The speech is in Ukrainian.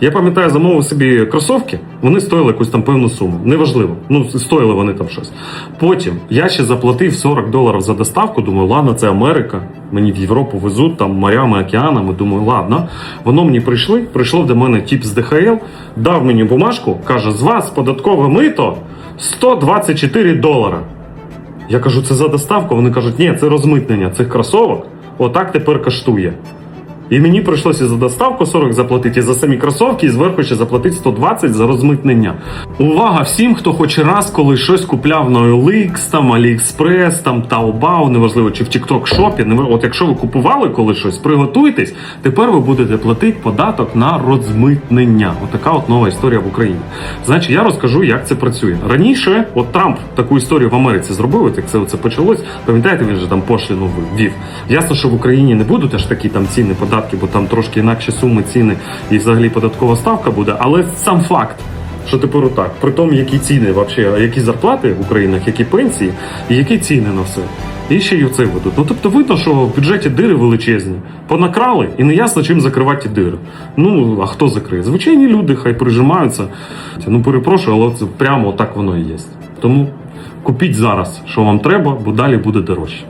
Я пам'ятаю, замовив собі кросовки, вони стоїли якусь там певну суму. Неважливо. Ну, стоїли вони там щось. Потім я ще заплатив 40 доларів за доставку. Думаю, ладно, це Америка. Мені в Європу везуть там морями, океанами. Думаю, ладно. Воно мені прийшли. Прийшло до мене тіп з ДХЛ, дав мені бумажку, каже: з вас податкове мито 124 долара. Я кажу, це за доставку. Вони кажуть, ні, це розмитнення цих кросовок. Отак тепер коштує. І мені прийшлося за доставку 40 заплатити, за самі кросовки, і зверху ще заплатити 120 за розмитнення. Увага всім, хто хоч раз коли щось купляв на OLX, там AliExpress, там Taobao, неважливо, чи в TikTok шопі. От якщо ви купували коли щось, приготуйтесь, тепер ви будете платити податок на розмитнення. Отака от нова історія в Україні. Значить, я розкажу, як це працює. Раніше, от Трамп таку історію в Америці зробив, от як це, це почалось. Пам'ятаєте, він же там пошліну ввів. Ясно, що в Україні не будуть аж такі там ціни податки, бо там трошки інакші суми ціни і взагалі податкова ставка буде. Але сам факт. Що тепер отак, при тому, які ціни, вообще, які зарплати в Українах, які пенсії, і які ціни на все. І ще й оце ведуть. Ну тобто видно, що в бюджеті дири величезні. Понакрали і не ясно, чим закривати ті дири. Ну а хто закриє? Звичайні люди хай прижимаються. Ну перепрошую, але це прямо так воно і є. Тому купіть зараз, що вам треба, бо далі буде дорожче.